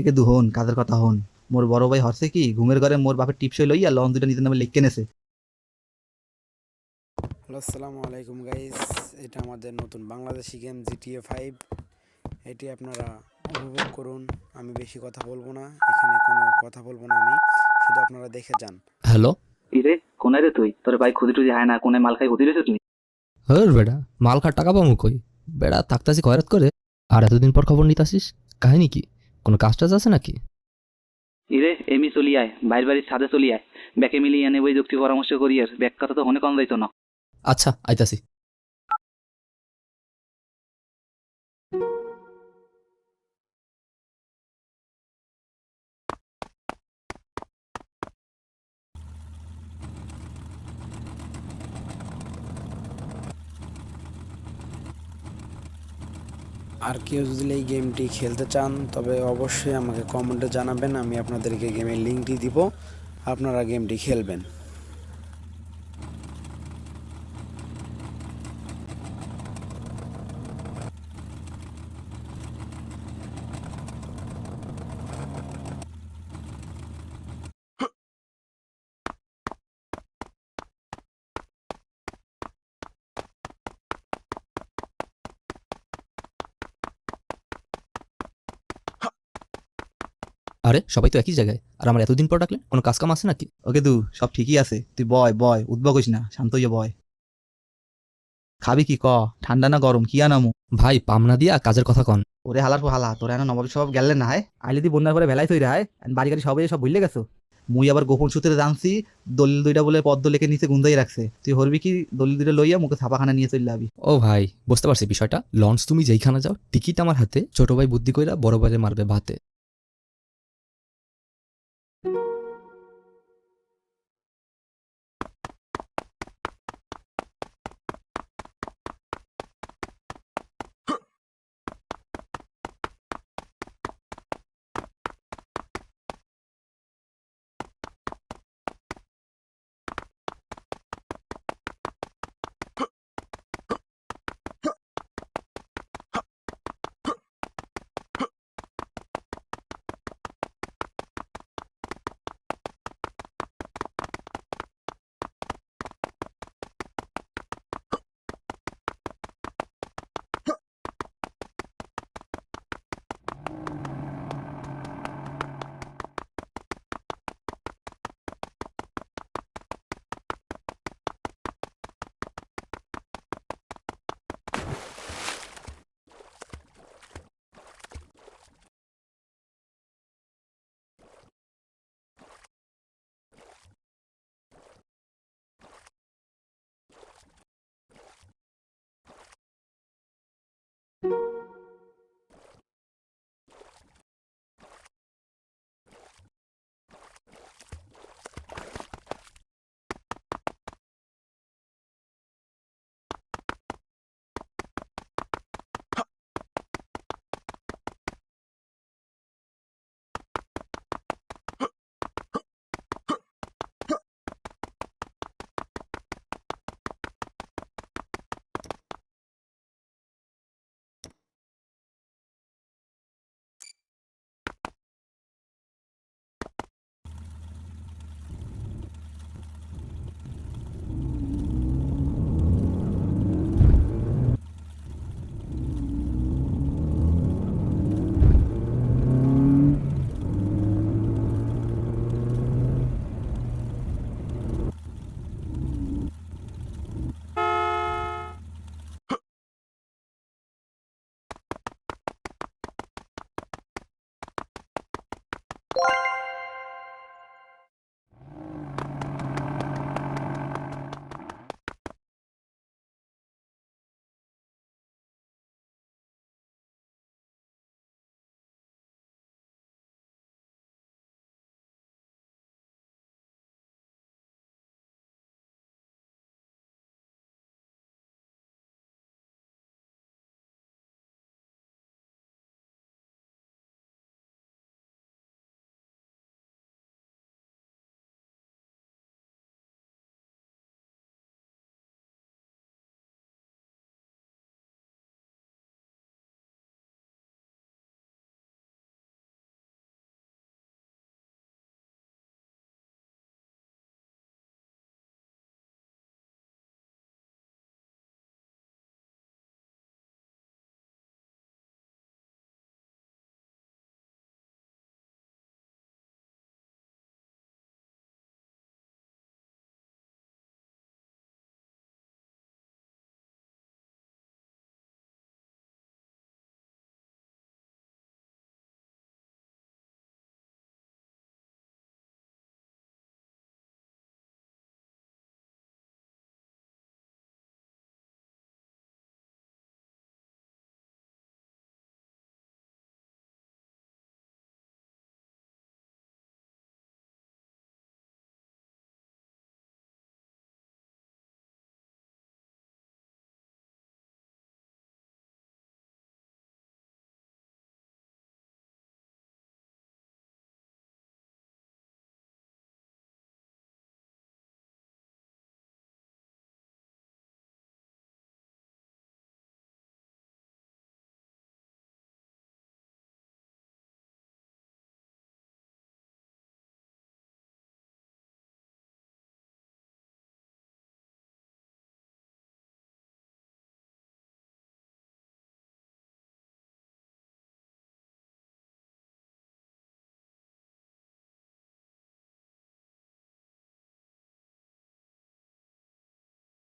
একে দু হন কাজের কথা হন। মোর বড় ভাই হরছে কি ঘুমের ঘরে মোর বাপের টিপসই লইয়া লন দুটা নিজের নামে লিখে নেছে। হ্যালো আসসালামু আলাইকুম গাইস। এটা আমাদের নতুন বাংলাদেশি গেম জিটিএ ফাইভ। এটি আপনারা উপভোগ করুন। আমি বেশি কথা বলব না এখানে কোনো কথা বলব না আমি শুধু আপনারা দেখে যান। হ্যালো? ইরে কোনে রে তুই? তোর ভাই খুদি টুদি হায় না কোনে মাল খাই হুদি রেছে তুই হর বেড়া মাল খার টাকা পামু কই? বেড়া থাকতাছি খয়রাত করে। আর এতদিন পর খবর নিতাসিস কাহিনী কি? কোনো কাজ টাজ আছে নাকি? ইরে এমি চলি আয় বাইর বাড়ির ছাদে চলি আয়। ব্যাকে মিলিয়ে এনে বই যুক্তি পরামর্শ করি আর ব্যাক কথা তো অনেক কম যাইতো না। আচ্ছা আইতাছি। আর কেউ যদি এই গেমটি খেলতে চান, তবে অবশ্যই আমাকে কমেন্টে জানাবেন, আমি আপনাদেরকে গেমের লিঙ্কটি দিব। আপনারা গেমটি খেলবেন। আরে সবাই তো একই জায়গায়। আর আমার এতদিন পর ডাকলেন কোনো কাজ কাম আছে নাকি? ওকে দু সব ঠিকই আছে। তুই বয় বয় উদ্ভব করিস না শান্ত হইয়া বয়। খাবি কি ক? ঠান্ডা না গরম? কি আনামু? ভাই পামনা দিয়া কাজের কথা কন। ওরে হালার পর হালা তোরা এখন নবাব সব গেলে না হায়? আইলে দি বন্যার পরে ভেলাই তৈরি হায়? বাড়ি গাড়ি সবাই সব ভুলে গেছো? মুই আবার গোপন সূত্রে জানছি দলিল দুইটা বলে পদ্ম লেখে নিচে গুন্দাই রাখছে। তুই হরবি কি? দলিল দুইটা লইয়া মুখে ছাপাখানা নিয়ে চলে যাবি ও ভাই বুঝতে পারছি বিষয়টা। লঞ্চ তুমি যেইখানে যাও টিকিট আমার হাতে ছোট ভাই বুদ্ধি কইরা বড় ভাইরে মারবে ভাতে।